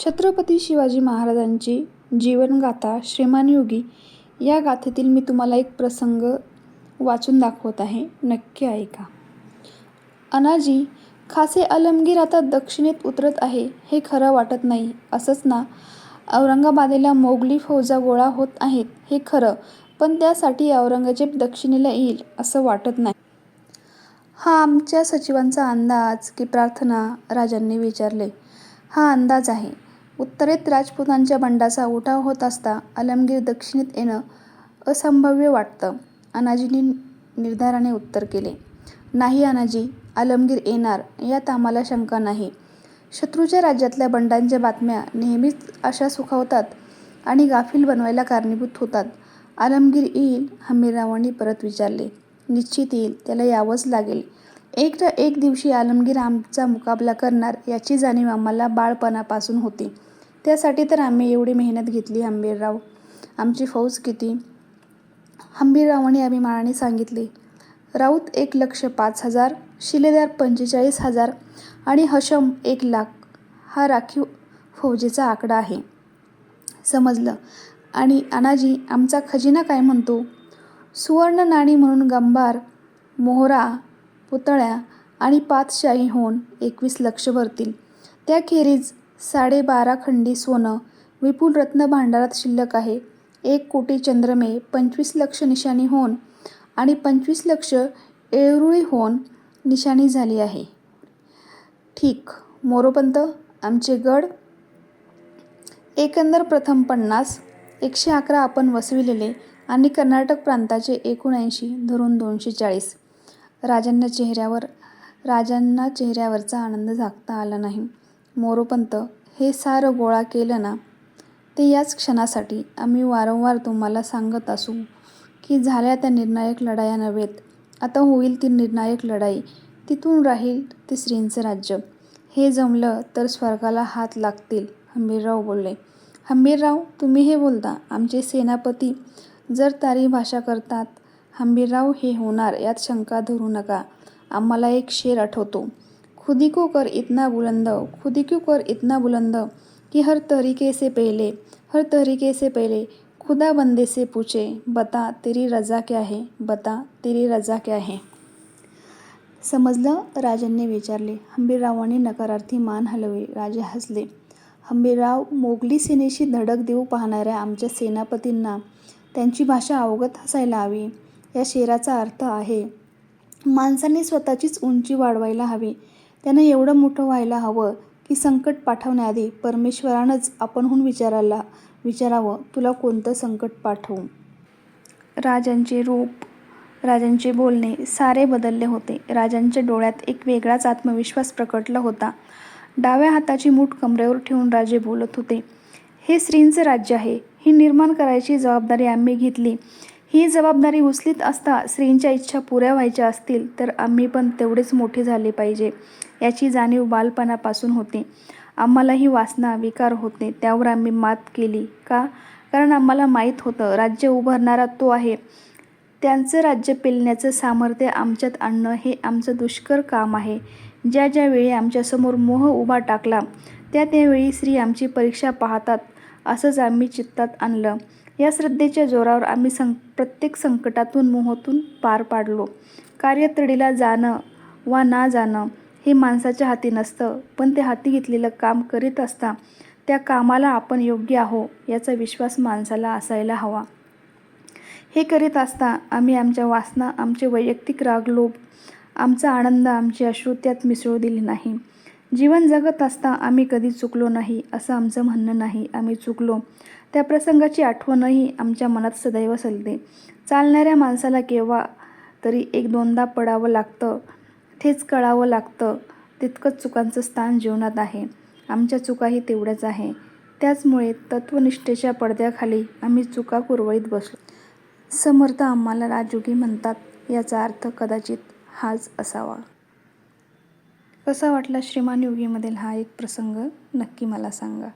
छत्रपती शिवाजी महाराजांची जीवनगाथा श्रीमान योगी या गाथेतील मी तुम्हाला एक प्रसंग वाचून दाखवत आहे. नक्की ऐका. अनाजी खासे आलमगीर आता दक्षिणेत उतरत आहे हे खरं वाटत नाही. असंच ना औरंगाबादेला मोगली फौजा गोळा होत आहेत हे खरं पण त्यासाठी औरंगजेब दक्षिणेला येईल असं वाटत नाही. हा आमच्या सचिवांचा अंदाज की प्रार्थना राजांनी विचारले. हा अंदाज आहे. उत्तरेत राजपुतांच्या बंडाचा उठाव होत असता आलमगीर दक्षिणेत येणं असंभाव्य वाटतं. अनाजींनी निर्धाराने उत्तर केले. नाही अनाजी आलमगीर येणार यात आम्हाला शंका नाही. शत्रूच्या राज्यातल्या बंडांच्या बातम्या नेहमीच अशा सुखावतात आणि गाफील बनवायला कारणीभूत होतात. आलमगीर येईल हमीररावांनी परत विचारले. निश्चित येईल त्याला यावंच लागेल. एक ना एक दिवशी आलमगीर आमचा मुकाबला करणार याची जाणीव आम्हाला बाळपणापासून होती. त्यासाठी तर आम्ही एवढी मेहनत घेतली हंबीरराव. आमची फौज किती? हंबीररावाने अभिमानाने सांगितले. राऊत एक लक्ष पाच हजार शिलेदार पंचेचाळीस हजार आणि हशम एक लाख. हा राखीव फौजेचा आकडा आहे. समजलं. आणि अनाजी आमचा खजिना काय म्हणतो? सुवर्ण नाणी म्हणून गंभार मोहरा पुतळ्या आणि पाचशाही होऊन एकवीस लक्ष भरतील. त्याखेरीज साडेबारा खंडी सोनं विपुल रत्न भांडारात शिल्लक आहे. एक कोटी चंद्रमे पंचवीस लक्ष निशाणी होऊन आणि पंचवीस लक्ष एळरुळी होऊन निशाणी झाली आहे. ठीक मोरोपंत आमचे गड. एकंदर प्रथम पन्नास एकशे अकरा आपण वसविलेले आणि कर्नाटक प्रांताचे एकोणऐंशी धरून दोनशे चाळीस. राजांना चेहऱ्यावर राजांना चेहऱ्यावरचा आनंद झाकता आला नाही. मोरोपंत हे सारं गोळा केलं ना ते याच क्षणासाठी आम्ही वारंवार तुम्हाला सांगत असू की झाल्या त्या निर्णायक लढाया नव्हेत. आता होईल ती निर्णायक लढाई. तिथून राहील ते श्रींचं राज्य. हे जमलं तर स्वर्गाला हात लागतील हंबीरराव बोलले. हंबीरराव तुम्ही हे बोलता आमचे सेनापती जर तारी भाषा करतात हंबीरराव हे होणार यात शंका धरू नका. आम्हाला एक शेर आठवतो. खुदी को कर इतना बुलंद खुदी क्यों कर इतना बुलंद कि हर तरीके से पहले हर तरीके से पहले खुदा बंदे से पूछे बता तेरी रजा क्या है बता तेरी रजा क्या है। समजलं राजांनी विचारले हंबीररावांनी नकारार्थी मान हलवली राजे हसले हंबीरराव मोगली सेनेशी धडक देऊ पाहणाऱ्या आमच्या सेनापतींना त्यांची भाषा अवगत हसायला हवी या शेराचा अर्थ आहे माणसाने स्वतःचीच उंची वाढवायला हवी त्यानं एवढं मोठं व्हायला हवं की संकट पाठवण्याआधी परमेश्वरानंच आपणहून विचारायला विचारावं तुला कोणतं संकट पाठवू? राजांचे रूप राजांचे बोलणे सारे बदलले होते. राजांच्या डोळ्यात एक वेगळाच आत्मविश्वास प्रकटला होता. डाव्या हाताची मूठ कमरेवर ठेवून राजे बोलत होते हे स्त्रींचं राज्य आहे. ही निर्माण करायची जबाबदारी आम्ही घेतली. ही जबाबदारी उचलीत असता स्त्रींच्या इच्छा पुऱ्या व्हायच्या असतील तर आम्ही पण तेवढेच मोठे झाले पाहिजे याची जाणीव बालपणापासून होती. आम्हाला ही वासना विकार होते त्यावर आम्ही मात केली. का? कारण आम्हाला माहीत होतं राज्य उभारणारा तो आहे. त्यांचं राज्य पेलण्याचं सामर्थ्य आमच्यात आणणं हे आमचं दुष्कर काम आहे. ज्या ज्यावेळी आमच्यासमोर मोह उभा टाकला त्या त्यावेळी स्त्री आमची परीक्षा पाहतात असंच आम्ही चित्तात आणलं. या श्रद्धेच्या जोरावर आम्ही सं प्रत्येक संकटातून मोहातून पार पाडलो. कार्यतडीला जाणं वा ना जाणं हे माणसाच्या हाती नसतं पण ते हाती घेतलेलं काम करीत असता त्या कामाला आपण योग्य आहो याचा विश्वास माणसाला असायला हवा. हे करीत असता आम्ही आमच्या वासना आमचे वैयक्तिक रागलोभ आमचा आनंद आमची अश्रू त्यात मिसळू दिली नाही. जीवन जगत असता आम्ही कधी चुकलो नाही असं आमचं म्हणणं नाही. आम्ही चुकलो. त्या प्रसंगाची आठवणही आमच्या मनात सदैव सलते. चालणाऱ्या माणसाला केव्हा तरी एक दोनदा पडावं लागतं तेच कळावं लागतं. तितकंच चुकांचं स्थान जीवनात आहे. आमच्या चुकाही तेवढ्याच आहे. त्याचमुळे तत्वनिष्ठेच्या पडद्याखाली आम्ही चुका कुरवळीत बसलो. समर्थ आम्हाला राजयोगी म्हणतात याचा अर्थ कदाचित हाच असावा. कसा वाटला श्रीमान योगीमधील हा एक प्रसंग? नक्की मला सांगा.